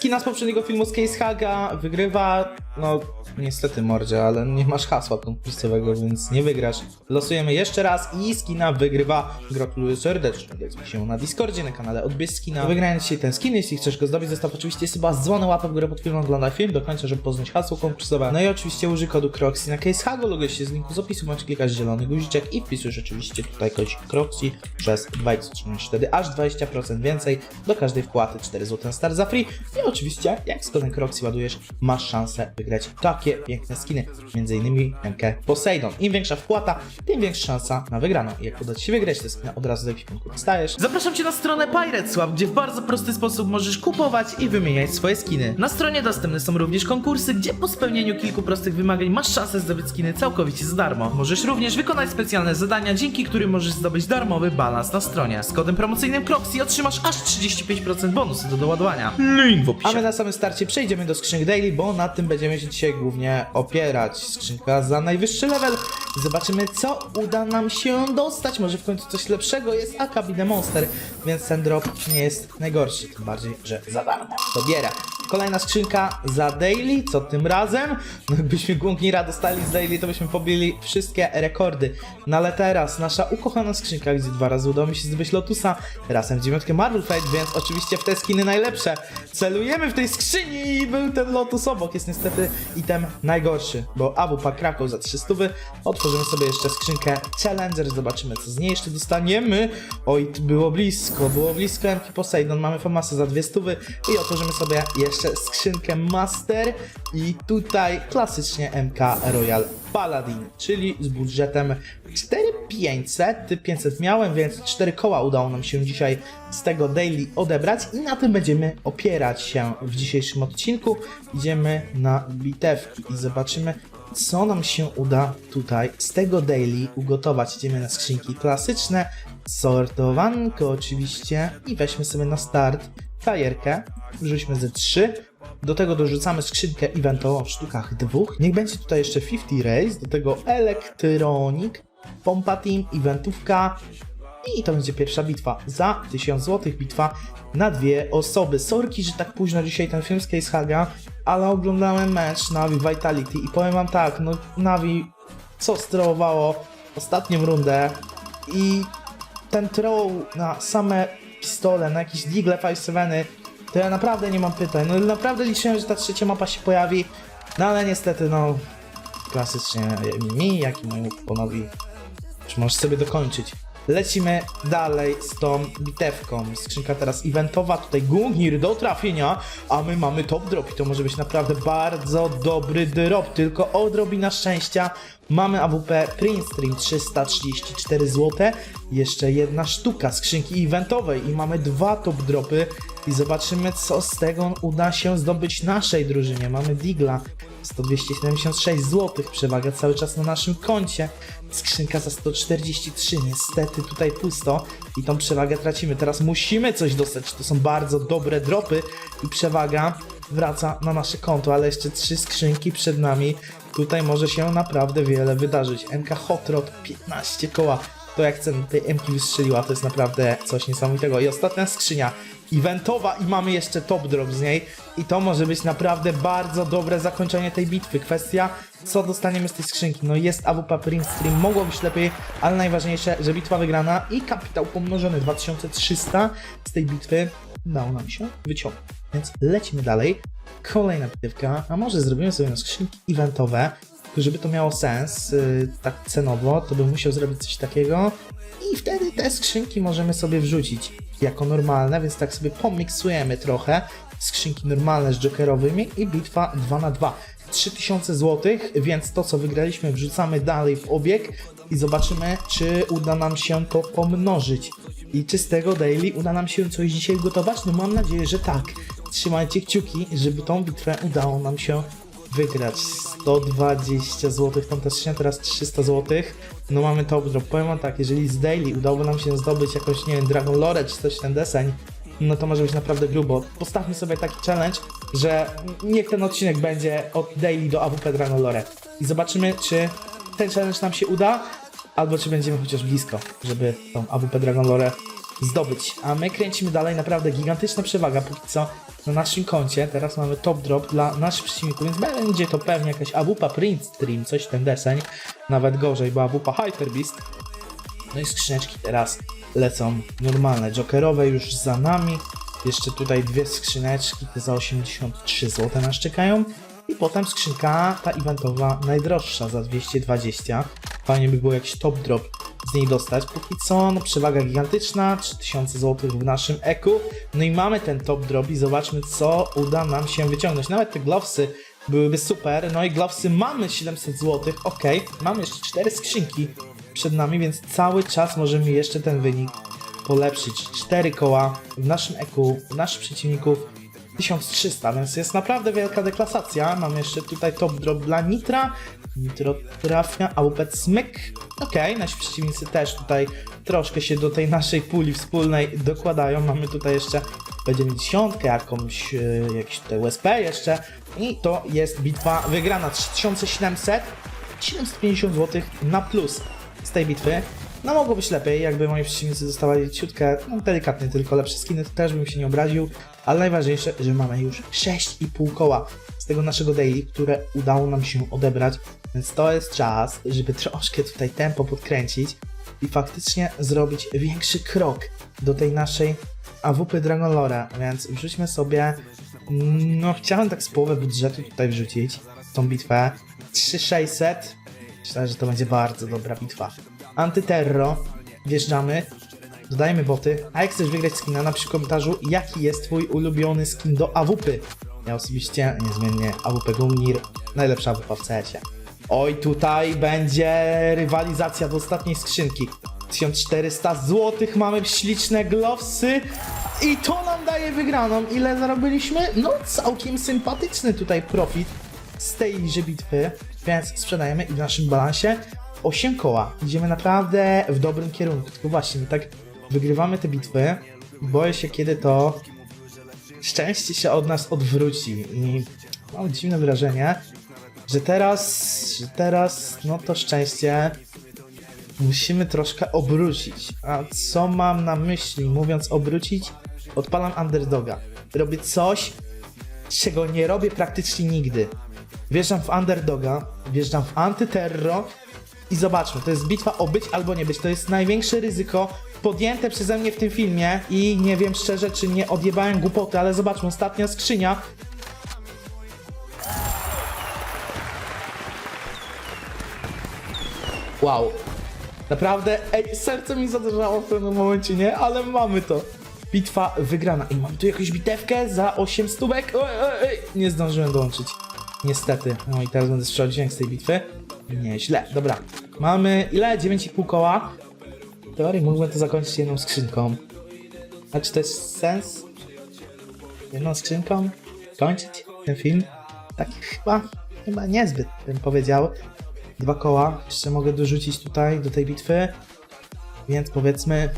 skina z poprzedniego filmu z Case Haga wygrywa, no niestety mordzie, ale nie masz hasła konkursowego, więc nie wygrasz. Losujemy jeszcze raz i skina wygrywa. Gratuluję serdecznie. Dajmy się na Discordzie, na kanale Odbierz Skina. Wygrałem dzisiaj ten skin, jeśli chcesz go zdobyć, zostaw oczywiście chyba dzwonę, łapę w górę pod filmem, oglądaj film do końca, żeby poznać hasło konkursowe. No i oczywiście użyj kodu Croxy na Case Hago, logujesz się z linku z opisu, bądź klikasz zielony guziczek i wpisujesz oczywiście tutaj kość Croxy przez 2x wtedy aż 20% więcej do każdej wpłaty 4 zł start za free oczywiście jak z kodem Croxy ładujesz masz szansę wygrać takie piękne skiny, między innymi rękę Poseidon. Im większa wpłata, tym większa szansa na wygraną. I jak uda Ci się wygrać te skiny, od razu do ekwipunku dostajesz. Zapraszam Cię na stronę Pirateswap, gdzie w bardzo prosty sposób możesz kupować i wymieniać swoje skiny. Na stronie dostępne są również konkursy, gdzie po spełnieniu kilku prostych wymagań masz szansę zdobyć skiny całkowicie za darmo. Możesz również wykonać specjalne zadania, dzięki którym możesz zdobyć darmowy balans na stronie. Z kodem promocyjnym Croxy otrzymasz aż 35% bonusu do doładowania. Link w opisie. A my na samym starcie przejdziemy do skrzynek daily, bo na tym będziemy się dzisiaj głównie opierać. Skrzynka za najwyższy level. Zobaczymy, co uda nam się dostać. Może w końcu coś lepszego jest Akabine Monster, więc ten drop nie jest najgorszy. Tym bardziej, że za darmo. To bierę. Kolejna skrzynka za daily, co tym razem? No jakbyśmy Gungnira dostali z daily, to byśmy pobili wszystkie rekordy. No ale teraz nasza ukochana skrzynka, gdzie dwa razy udało mi się zdobyć Lotusa, razem w dziewiątkę Marvel Fight, więc oczywiście w te skiny najlepsze. Celujemy w tej skrzyni i był ten Lotus obok. Jest niestety item najgorszy, bo AWP Kraków za 300. Otworzymy sobie jeszcze skrzynkę Challenger, zobaczymy co z niej jeszcze dostaniemy. Oj, było blisko, było blisko MK Poseidon, mamy famasę za 200 i otworzymy sobie jeszcze skrzynkę Master i tutaj klasycznie MK Royal Paladin, czyli z budżetem 4500, 500 miałem, więc 4 koła udało nam się dzisiaj z tego daily odebrać i na tym będziemy opierać się w dzisiejszym odcinku. Idziemy na bitewki i zobaczymy co nam się uda tutaj z tego daily ugotować. Idziemy na skrzynki klasyczne, sortowanko oczywiście i weźmy sobie na start fajerkę, wrzućmy ze 3 do tego dorzucamy skrzynkę eventową w sztukach dwóch. Niech będzie tutaj jeszcze 50 Race, do tego Electronic, Pompa Team, eventówka i to będzie pierwsza bitwa. Za 1000 zł bitwa na dwie osoby. Sorki, że tak późno dzisiaj ten film z Case Haga, ale oglądałem mecz Navi Vitality i powiem wam tak, no Navi co strołowało ostatnią rundę i ten throw na same pistole, na jakieś Digle 5-7 to ja naprawdę nie mam pytań. No naprawdę liczyłem, że ta trzecia mapa się pojawi, no ale niestety no klasycznie mi, jak i mojemu kuponowi czy możesz sobie dokończyć. Lecimy dalej z tą bitewką. Skrzynka teraz eventowa, tutaj Gungnir do trafienia, a my mamy top drop i to może być naprawdę bardzo dobry drop, tylko odrobina szczęścia. Mamy AWP Print Stream 334 zł, jeszcze jedna sztuka skrzynki eventowej i mamy dwa top dropy. I zobaczymy co z tego uda się zdobyć naszej drużynie. Mamy Digla 176 zł, przewaga cały czas na naszym koncie. Skrzynka za 143, niestety tutaj pusto. I tą przewagę tracimy. Teraz musimy coś dostać, to są bardzo dobre dropy. I przewaga wraca na nasze konto, ale jeszcze trzy skrzynki przed nami. Tutaj może się naprawdę wiele wydarzyć. MK Hot Rod 15 koła. To jak cena tej MK wystrzeliła, to jest naprawdę coś niesamowitego. I ostatnia skrzynia eventowa i mamy jeszcze top drop z niej i to może być naprawdę bardzo dobre zakończenie tej bitwy. Kwestia, co dostaniemy z tej skrzynki. No jest AWP Print Stream, mogło być lepiej, ale najważniejsze, że bitwa wygrana i kapitał pomnożony 2300 z tej bitwy udało nam się wyciągnąć. Więc lecimy dalej. Kolejna bitewka, a może zrobimy sobie skrzynki eventowe, żeby to miało sens, yy, tak cenowo, to bym musiał zrobić coś takiego. I wtedy te skrzynki możemy sobie wrzucić jako normalne, więc tak sobie pomiksujemy trochę skrzynki normalne z jokerowymi i bitwa 2 na 2 3000 zł, więc to co wygraliśmy wrzucamy dalej w obieg i zobaczymy czy uda nam się to pomnożyć. I czy z tego daily uda nam się coś dzisiaj gotować, no mam nadzieję, że tak trzymajcie kciuki, żeby tą bitwę udało nam się wygrać 120 zł, fantastycznie, teraz 300 zł. No mamy top drop. Powiem wam tak, jeżeli z daily udałoby nam się zdobyć jakąś, nie wiem, Dragon Lore czy coś ten deseń, no to może być naprawdę grubo. Postawmy sobie taki challenge, że niech ten odcinek będzie od daily do AWP Dragon Lore. I zobaczymy, czy ten challenge nam się uda, albo czy będziemy chociaż blisko, żeby tą AWP Dragon Lore zdobyć. A my kręcimy dalej, naprawdę gigantyczna przewaga póki co na naszym koncie. Teraz mamy top drop dla naszych przeciwników, więc będzie to pewnie jakaś Abupa Print Stream, coś ten deseń. Nawet gorzej, bo Abupa Hyper Beast. No i skrzyneczki teraz lecą normalne, jokerowe już za nami. Jeszcze tutaj dwie skrzyneczki, za 83 zł nas czekają. I potem skrzynka ta eventowa najdroższa za 220. Fajnie by było jakiś top drop z niej dostać. Póki co, no przewaga gigantyczna, 3000 zł w naszym eku. No i mamy ten top drop i zobaczmy co uda nam się wyciągnąć. Nawet te glovesy byłyby super. No i glovesy mamy 700 zł, ok. Mamy jeszcze 4 skrzynki przed nami, więc cały czas możemy jeszcze ten wynik polepszyć. 4 koła w naszym eku, w naszych przeciwników 1300, więc jest naprawdę wielka deklasacja. Mam jeszcze tutaj top drop dla Nitra. Nitro trafia, AWP Smyk. Okej, nasi przeciwnicy też tutaj troszkę się do tej naszej puli wspólnej dokładają. Mamy tutaj jeszcze P90, jakąś, e, jakiś tutaj USP jeszcze. I to jest bitwa wygrana. 3700, 750 zł na plus z tej bitwy. No mogło być lepiej, jakby moi przeciwnicy dostawali ciutkę, no delikatnie tylko lepsze skiny, to też bym się nie obraził, ale najważniejsze, że mamy już 6,5 koła z tego naszego daily, które udało nam się odebrać, więc to jest czas, żeby troszkę tutaj tempo podkręcić i faktycznie zrobić większy krok do tej naszej AWP Dragon Lore, więc wrzućmy sobie, no chciałem tak z połowę budżetu tutaj wrzucić tą bitwę, 3600, Myślę, że to będzie bardzo dobra bitwa. Antyterro, wjeżdżamy, dodajemy boty, a jak chcesz wygrać skina, napisz w komentarzu, jaki jest twój ulubiony skin do AWP. Ja osobiście niezmiennie AWP Gumnir, najlepsza AWP w CS-ie. Oj, tutaj będzie rywalizacja do ostatniej skrzynki. 1400 zł, mamy śliczne glowsy i to nam daje wygraną. Ile zarobiliśmy? No całkiem sympatyczny tutaj profit z tejże bitwy, więc sprzedajemy i w naszym balansie 8 koła. Idziemy naprawdę w dobrym kierunku. Tylko właśnie, tak wygrywamy te bitwy. Boję się, kiedy to szczęście się od nas odwróci. I mam dziwne wrażenie, że teraz, że teraz, no to szczęście musimy troszkę obrócić. A co mam na myśli, mówiąc obrócić? Odpalam underdoga. Robię coś, czego nie robię praktycznie nigdy. Wjeżdżam w underdoga, wjeżdżam w antyterro i zobaczmy, to jest bitwa o być albo nie być. To jest największe ryzyko podjęte przeze mnie w tym filmie i nie wiem szczerze, czy nie odjebałem głupoty, ale zobaczmy, ostatnia skrzynia. Wow. Naprawdę, ej, serce mi zadrżało w pewnym momencie, nie? Ale mamy to. Bitwa wygrana. I mam tu jakąś bitewkę za 8 stówek. Oj, oj, oj. Nie zdążyłem dołączyć. Niestety. No i teraz będę dźwięk z tej bitwy. Nieźle. Dobra. Mamy ile? 9,5 koła. W teorii mógłbym to zakończyć jedną skrzynką. A czy to jest sens? Jedną skrzynką? Kończyć ten film? Tak chyba, chyba niezbyt bym powiedział. Dwa koła. Jeszcze mogę dorzucić tutaj do tej bitwy. Więc powiedzmy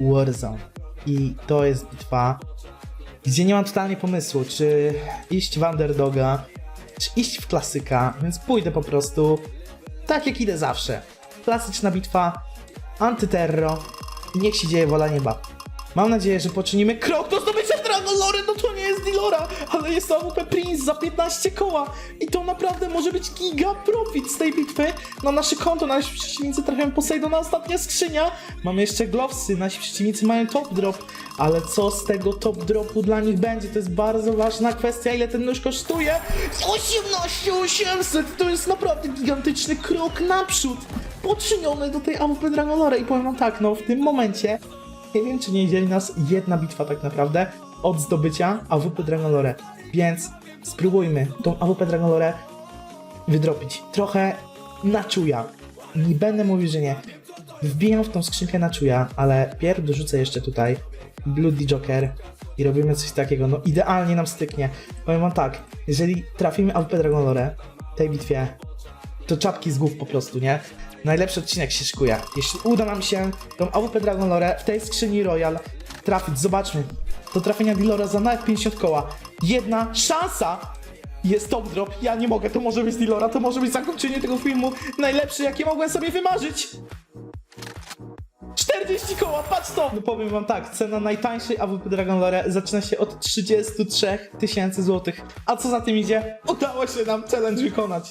Warzone. I to jest bitwa, gdzie nie mam totalnie pomysłu, czy iść w underdoga, czy iść w klasyka, więc pójdę po prostu tak jak idę zawsze. Klasyczna bitwa, antyterro niech się dzieje wola nieba. Mam nadzieję, że poczynimy krok do zdobycia Dragon Lore, no to nie jest Dilora, ale jest AWP Prince za 15 koła. I to naprawdę może być giga profit z tej bitwy. Na nasze konto, nasi przeciwnicy trafiają Poseidona, ostatnia skrzynia, mamy jeszcze Glowsy, nasi przeciwnicy mają top drop, ale co z tego top dropu dla nich będzie, to jest bardzo ważna kwestia, ile ten nóż kosztuje? 18 800, to jest naprawdę gigantyczny krok naprzód, poczyniony do tej AWP Dragon Lore. I powiem wam tak, no w tym momencie nie wiem, czy nie dzieli nas jedna bitwa tak naprawdę od zdobycia AWP Dragonlore. Więc spróbujmy tą AWP Dragonlore wydropić. Trochę na czuja. Nie będę mówił, że nie. Wbijam w tą skrzynkę na czuja, ale pierw dorzucę jeszcze tutaj Bloody Joker i robimy coś takiego. No idealnie nam styknie. Powiem wam tak, jeżeli trafimy AWP Dragonlore w tej bitwie, to czapki z głów po prostu, nie? Najlepszy odcinek się szykuje. Jeśli uda nam się tą AWP Dragon Lore w tej skrzyni Royal trafić, zobaczmy. Do trafienia Dilora za nawet 50 koła. Jedna szansa! Jest top drop, ja nie mogę, to może być Dilora, to może być zakończenie tego filmu najlepsze, jakie mogłem sobie wymarzyć. 40 koła, patrz to! No powiem wam tak, cena najtańszej AWP Dragon Lore zaczyna się od 33 tysięcy złotych. A co za tym idzie? Udało się nam challenge wykonać.